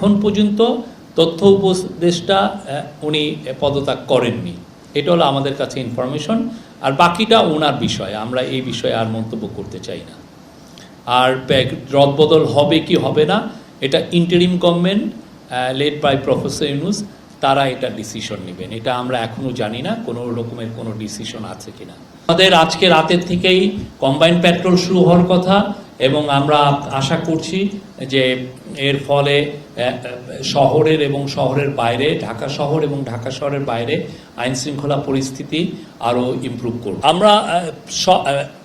এখন পর্যন্ত তথ্য উপদেষ্টা উনি পদত্যাগ করেননি। এটা হলো আমাদের কাছে ইনফরমেশন আর বাকিটা ওনার বিষয়, আমরা এই বিষয়ে আর মন্তব্য করতে চাই না। আর রদবদল হবে কি হবে না, এটা interim government led by professor Yunus তারা এটা ডিসিশন নেবেন। এটা আমরা এখনও জানি না, কোনো রকমের কোনো ডিসিশন আছে কিনা। আমাদের আজকে রাতের থেকেই কম্বাইন পেট্রোল শুরু হওয়ার কথা। এবং আমরা আশা করছি যে এর ফলে শহরের এবং শহরের বাইরে, ঢাকা শহর এবং ঢাকা শহরের বাইরে আইন শৃঙ্খলা পরিস্থিতি আরও ইমপ্রুভ করব। আমরা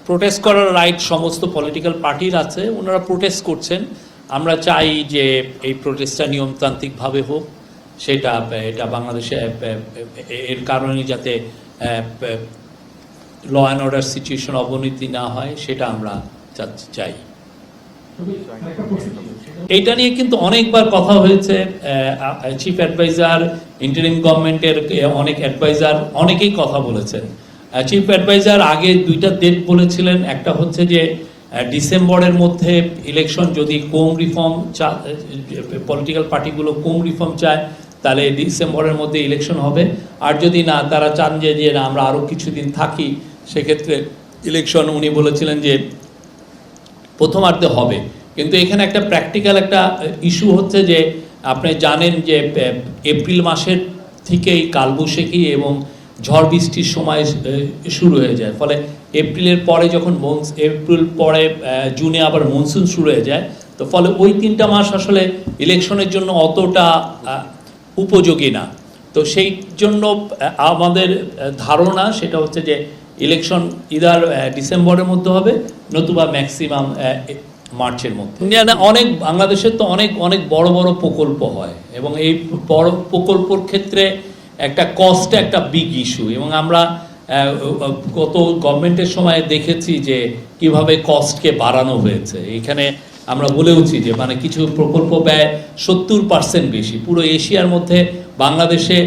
প্রোটেস্ট করার রাইট সমস্ত পলিটিক্যাল পার্টির আছে, ওনারা প্রোটেস্ট করছেন। আমরা চাই যে এই প্রোটেস্টটা নিয়মতান্ত্রিকভাবে হোক, সেটা, এটা বাংলাদেশে এর কারণে যাতে ল অ্যান্ড অর্ডার সিচুয়েশন অবনতি না হয়, সেটা আমরা চাই। এইটা নিয়ে কিন্তু অনেকবার কথা হয়েছে চিফ অ্যাডভাইজার ইন্টারিম গভর্নমেন্টের অনেক অ্যাডভাইজার অনেকেই কথা বলেছেন চিফ অ্যাডভাইজার আগে দুইটা ডেট বলেছিলেন, একটা হচ্ছে যে ডিসেম্বরের মধ্যে ইলেকশন যদি কোম রিফর্ম পলিটিক্যাল পার্টিগুলো কোম রিফর্ম চায়, তাহলে ডিসেম্বরের মধ্যে ইলেকশন হবে। আর যদি না, তারা চান যে আমরা আরও কিছুদিন থাকি, সেক্ষেত্রে ইলেকশন উনি বলেছিলেন যে প্রথমার্ধে হবে। কিন্তু এখানে একটা প্র্যাকটিক্যাল একটা ইস্যু হচ্ছে যে, আপনি জানেন যে এপ্রিল মাসের থেকেই কালবৈশাখী এবং ঝড় বৃষ্টির সময় শুরু হয়ে যায়। ফলে এপ্রিলের পরে যখন এপ্রিল পরে জুনে আবার মনসুন শুরু হয়ে যায়, তো ফলে ওই তিনটা মাস আসলে ইলেকশনের জন্য অতটা উপযোগী না। তো সেই জন্য আমাদের ধারণা সেটা হচ্ছে যে ইলেকশন ইদার ডিসেম্বরের মধ্যে হবে, নতুবা ম্যাক্সিমাম মার্চের মধ্যে। ইন্ডিয়ানে অনেক বাংলাদেশের তো অনেক অনেক বড় বড় প্রকল্প হয় এবং এই বড় প্রকল্পর ক্ষেত্রে একটা কস্ট একটা বিগ ইস্যু এবং আমরা গত গভর্নমেন্টের সময় দেখেছি যে কীভাবে কস্টকে বাড়ানো হয়েছে। এখানে আমরা বলেওছি যে মানে কিছু প্রকল্প ব্যয় সত্তর পার্সেন্ট বেশি। পুরো এশিয়ার মধ্যে বাংলাদেশে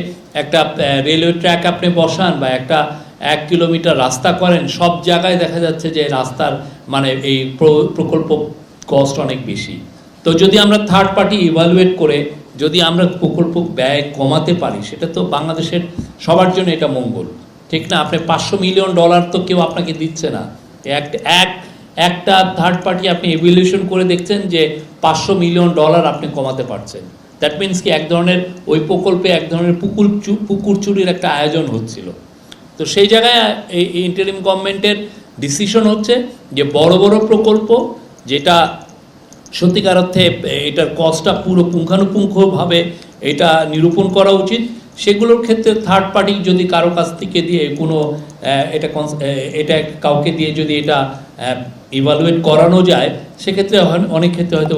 একটা রেলওয়ে ট্র্যাক আপনি বসান বা একটা এক কিলোমিটার রাস্তা করেন, সব জায়গায় দেখা যাচ্ছে যে রাস্তার মানে এই প্রকল্প কস্ট অনেক বেশি। তো যদি আমরা থার্ড পার্টি ইভালুয়েট করে, যদি আমরা প্রকল্প ব্যয় কমাতে পারি, সেটা তো বাংলাদেশের সবার জন্য এটা মঙ্গল। ঠিক না? আপনি পাঁচশো মিলিয়ন ডলার তো কেউ আপনাকে দিচ্ছে না। এক এক, একটা থার্ড পার্টি আপনি ইভ্যালুয়েশন করে দেখছেন যে পাঁচশো মিলিয়ন ডলার আপনি কমাতে পারছেন। দ্যাট মিন্স কি এক ধরনের ওই প্রকল্পে এক ধরনের পুকুর পুকুর চুরির একটা আয়োজন হচ্ছিল। তো সেই জায়গায় এই ইন্টারিম গভর্নমেন্টের ডিসিশন হচ্ছে যে বড় বড় প্রকল্প যেটা সত্যিকার অর্থে এটার কস্টটা পুরো পুঙ্খানুপুঙ্খভাবে এটা নিরূপণ করা উচিত। সেগুলোর ক্ষেত্রে থার্ড পার্টি যদি কারও কাছ থেকে দিয়ে কোনো এটা এটা কাউকে দিয়ে যদি এটা ইভালুয়েট করানো যায়, সেক্ষেত্রে অনেক ক্ষেত্রে হয়তো